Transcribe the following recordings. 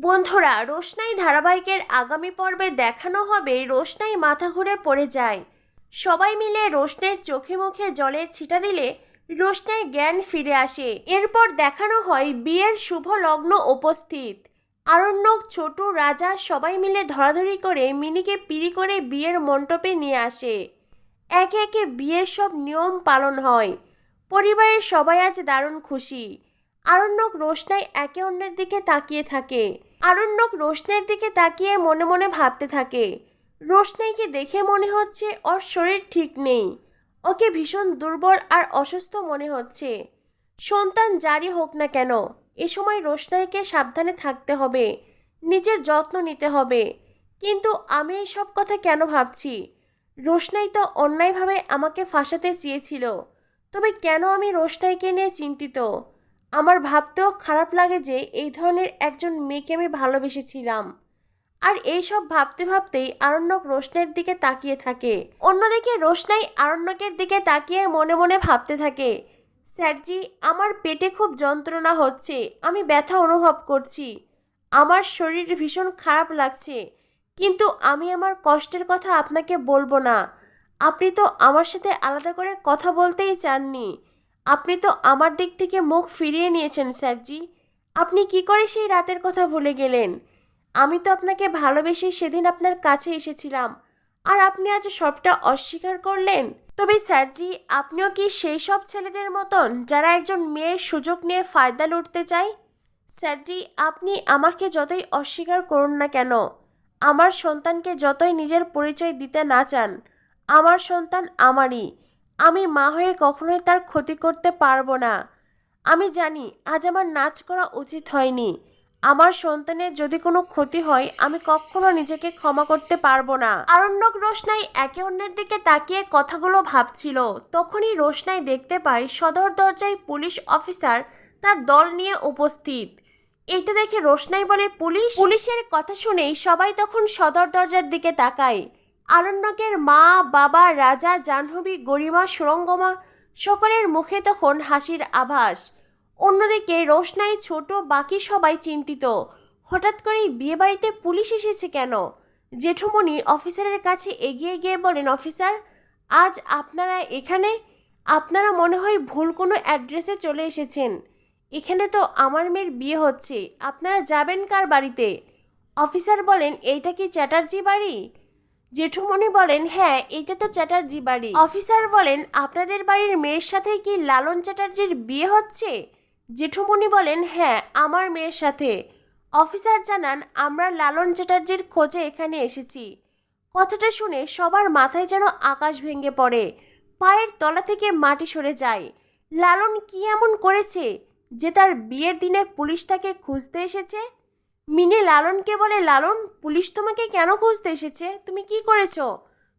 বন্ধুরা, রোশনাই ধারাবাহিকের আগামী পর্বে দেখানো হবে রোশনাই মাথা ঘুরে পড়ে যায়। সবাই মিলে রোশনের চোখে মুখে জলের ছিটা দিলে রোশনের জ্ঞান ফিরে আসে। এরপর দেখানো হয় বিয়ের শুভ লগ্ন উপস্থিত। আরণ্যক, ছোট, রাজা সবাই মিলে ধরাধরি করে মিনিকে পিড়ি করে বিয়ের মণ্ডপে নিয়ে আসে। একে একে বিয়ের সব নিয়ম পালন হয়। পরিবারের সবাই আজ দারুণ খুশি। আরণ্যক, রোশনাই একে অন্যের দিকে তাকিয়ে থাকে। আরণ্যক রোশনের দিকে তাকিয়ে মনে মনে ভাবতে থাকে। রোশনাইকে দেখে মনে হচ্ছে ওর শরীর ঠিক নেই। ওকে ভীষণ দুর্বল আর অসুস্থ মনে হচ্ছে। সন্তান জারি হোক না কেন, এ সময় রোশনাইকে সাবধানে থাকতে হবে। নিজের যত্ন নিতে হবে। কিন্তু আমি এই সব কথা কেন ভাবছি? রোশনাই তো অন্যায়ভাবে আমাকে ফাঁসাতে চেয়েছিল। তবে কেন আমি রোশনাইকে নিয়ে চিন্তিত? আমার ভাবতেও খারাপ লাগে যে এই ধরনের একজন মেয়েকে আমি ভালোবেসেছিলাম। আর এই সব ভাবতে ভাবতেই আরণ্যক রোশনের দিকে তাকিয়ে থাকে। অন্যদিকে রোশনাই আরণ্যকের দিকে তাকিয়ে মনে মনে ভাবতে থাকে, স্যারজি, আমার পেটে খুব যন্ত্রণা হচ্ছে, আমি ব্যথা অনুভব করছি। আমার শরীর ভীষণ খারাপ লাগছে, কিন্তু আমি আমার কষ্টের কথা আপনাকে বলব না। আপনি তো আমার সাথে আলাদা করে কথা বলতেই চাননি। আপনি তো আমার দিক থেকে মুখ ফিরিয়ে নিয়েছেন, স্যারজি। আপনি কি করে সেই রাতের কথা ভুলে গেলেন? আমি তো আপনাকে ভালোবেসে সেদিন আপনার কাছে এসেছিলাম। আর আপনি আজ সবটা অস্বীকার করলেন? তবে স্যারজি, আপনিও কি সেই সব ছেলেদের মতন যারা একজন মেয়ের সুযোগ নিয়ে ফায়দা লুটতে চায়? স্যারজি, আপনি আমাকে যতই অস্বীকার করুন না কেন, আমার সন্তানকে যতই নিজের পরিচয় দিতে না চান, আমার সন্তান আমারই। আমি মা হয়ে কখনোই তার ক্ষতি করতে পারব না। আমি জানি আজ আমার নাচ করা উচিত হয়নি। আমার সন্তানের যদি কোনো ক্ষতি হয়, আমি কখনো নিজেকে ক্ষমা করতে পারব না। আরণ্যক রোশনাই একে অন্যের দিকে তাকিয়ে কথাগুলো ভাবছিল। তখনই রোশনাই দেখতে পায় সদর দরজায় পুলিশ অফিসার তার দল নিয়ে উপস্থিত। এটা দেখে রোশনাই বলে, পুলিশ? পুলিশের কথা শুনেই সবাই তখন সদর দরজার দিকে তাকায়। আরণ্যকের মা, বাবা, রাজা, জাহ্নবী, গরিমা, সুরঙ্গমা সকলের মুখে তখন হাসির আভাস। অন্যদিকে রোশনাই ছোট, বাকি সবাই চিন্তিত। হঠাৎ করেই বিয়েবাড়িতে পুলিশ এসেছে কেন? জেঠুমণি অফিসারের কাছে এগিয়ে গিয়ে বলেন, অফিসার, আজ আপনারা এখানে? আপনারা মনে হয় ভুল কোনো অ্যাড্রেসে চলে এসেছেন। এখানে তো আমার মেয়ের বিয়ে হচ্ছে। আপনারা যাবেন কার বাড়িতে? অফিসার বলেন, এইটা কি চ্যাটার্জি বাড়ি? জেঠুমণি বলেন হ্যাঁ এটা তো চ্যাটার্জি বাড়ি। অফিসার বলেন, আপনাদের বাড়ির মেয়ের সাথে কি লালন চ্যাটার্জির বিয়ে হচ্ছে? জেঠুমণি বলেন হ্যাঁ আমার মেয়ের সাথে। অফিসার জানান, আমরা লালন চ্যাটার্জির খোঁজে এখানে এসেছি। কথাটা শুনে সবার মাথায় যেন আকাশ ভেঙে পড়ে। পায়ের তলা থেকে মাটি সরে যায়। লালন কি এমন করেছে যে তার বিয়ের দিনে পুলিশ তাকে খুঁজতে এসেছে? মিনে লালনকে বলে, লালন, পুলিশ তোমাকে কেন খুঁজতে এসেছে? তুমি কি করেছ?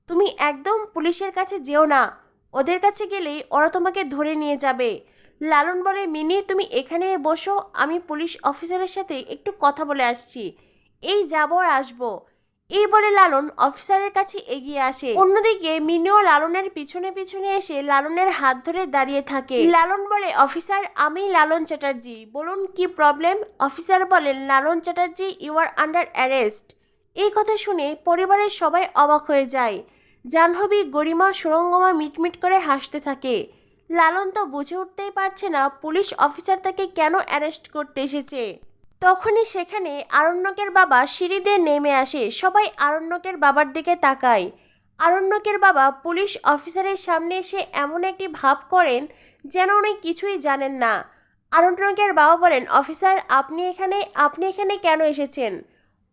তুমি একদম পুলিশের কাছে যেও না। ওদের কাছে গেলেই ওরা তোমাকে ধরে নিয়ে যাবে। লালন বলে, মিনি, তুমি এখানে বসো। আমি পুলিশ অফিসারের সাথে একটু কথা বলে আসছি। এই যাব আর আসব। এই বলে লালন অফিসারের কাছে এগিয়ে আসে। অন্যদিকে মিনিও লালনের পিছনে পিছনে এসে লালনের হাত ধরে দাঁড়িয়ে থাকে। লালন বলে, অফিসার, আমি লালন চ্যাটার্জি। বলুন, কি প্রবলেম? অফিসার বলেন, Lalon Chatterjee you are under arrest এই কথা শুনে পরিবারের সবাই অবাক হয়ে যায়। জাহ্নবী, গরিমা, সুরঙ্গমা মিটমিট করে হাসতে থাকে। লালন তো বুঝে উঠতেই পারছে না পুলিশ অফিসার তাকে কেন অ্যারেস্ট করতে এসেছে। তখনই সেখানে আরণ্যকের বাবা সিঁড়ি দিয়ে নেমে আসে। সবাই আরণ্যকের বাবার দিকে তাকায়। আরণ্যকের বাবা পুলিশ অফিসারের সামনে এসে এমন একটি ভাব করেন যেন উনি কিছুই জানেন না। আরণ্যকের বাবা বলেন, অফিসার, আপনি এখানে আপনি এখানে কেন এসেছেন?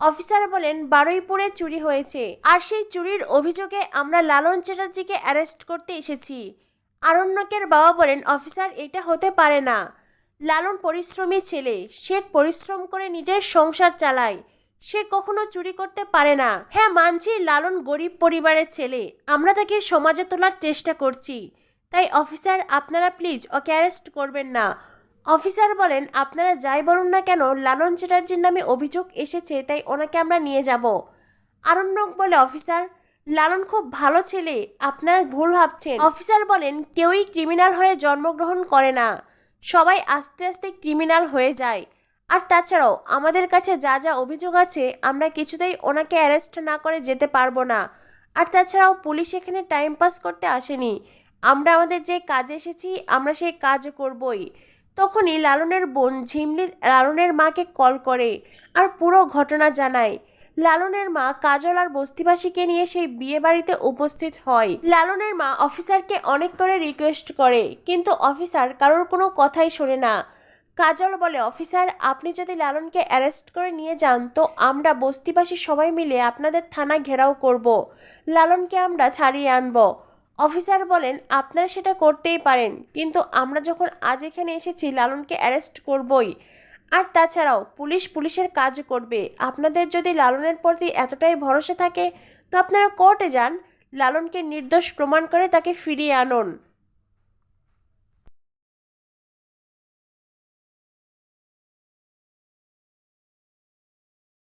অফিসার বলেন, বারুইপুরে চুরি হয়েছে। আর সেই চুরির অভিযোগে আমরা লালন চ্যাটার্জিকে অ্যারেস্ট করতে এসেছি। আরণ্যকের বাবা বলেন, অফিসার, এটা হতে পারে না। লালন পরিশ্রমী ছেলে। সে পরিশ্রম করে নিজের সংসার চালায়। সে কখনো চুরি করতে পারে না। হ্যাঁ মানছি লালন গরিব পরিবারের ছেলে। আমরা তাকে সমাজে তোলার চেষ্টা করছি। তাই অফিসার, আপনারা প্লিজ ওকে অ্যারেস্ট করবেন না। অফিসার বলেন, আপনারা যাই বলুন না কেন, লালন চ্যাটার্জির নামে অভিযোগ এসেছে, তাই ওনাকে আমরা নিয়ে যাব। আরণ্যক বলে, অফিসার, লালন খুব ভালো ছেলে। আপনারা ভুল ভাবছেন। অফিসার বলেন, কেউই ক্রিমিনাল হয়ে জন্মগ্রহণ করে না। সবাই আস্তে আস্তে ক্রিমিনাল হয়ে যায়। আর তাছাড়াও, আমাদের কাছে যা যা অভিযোগ আছে, আমরা কিছুতেই ওনাকে অ্যারেস্ট না করে যেতে পারব না। আর তাছাড়াও, পুলিশ এখানে টাইম পাস করতে আসেনি। আমরা আমাদের যে কাজে এসেছি, আমরা সেই কাজ করবই। তখনই লালনের বোন ঝিমলি লালনের মাকে কল করে আর পুরো ঘটনা জানায়। লালনের মা কাজল আর বস্তিবাসীকে নিয়ে সেই বিয়ে বাড়িতে উপস্থিত হয়। লালনের মা অফিসারকে অনেক করে রিকোয়েস্ট করে, কিন্তু অফিসার কারোর কোনো কথাই শোনে না। কাজল বলে, অফিসার, আপনি যদি লালনকে অ্যারেস্ট করে নিয়ে যান, তো আমরা বস্তিবাসী সবাই মিলে আপনাদের থানা ঘেরাও করব। লালনকে আমরা ছাড়িয়ে আনব। অফিসার বলেন, আপনারা সেটা করতেই পারেন, কিন্তু আমরা যখন আজ এখানে এসেছি, লালনকে অ্যারেস্ট করবই। আর তাছাড়াও পুলিশ পুলিশের কাজ করবে। আপনাদের যদি লালনের প্রতি এতটাই ভরসা থাকে, তো আপনারা কোর্টে যান, লালনকে নির্দোষ প্রমাণ করে তাকে ফিরিয়ে আনুন।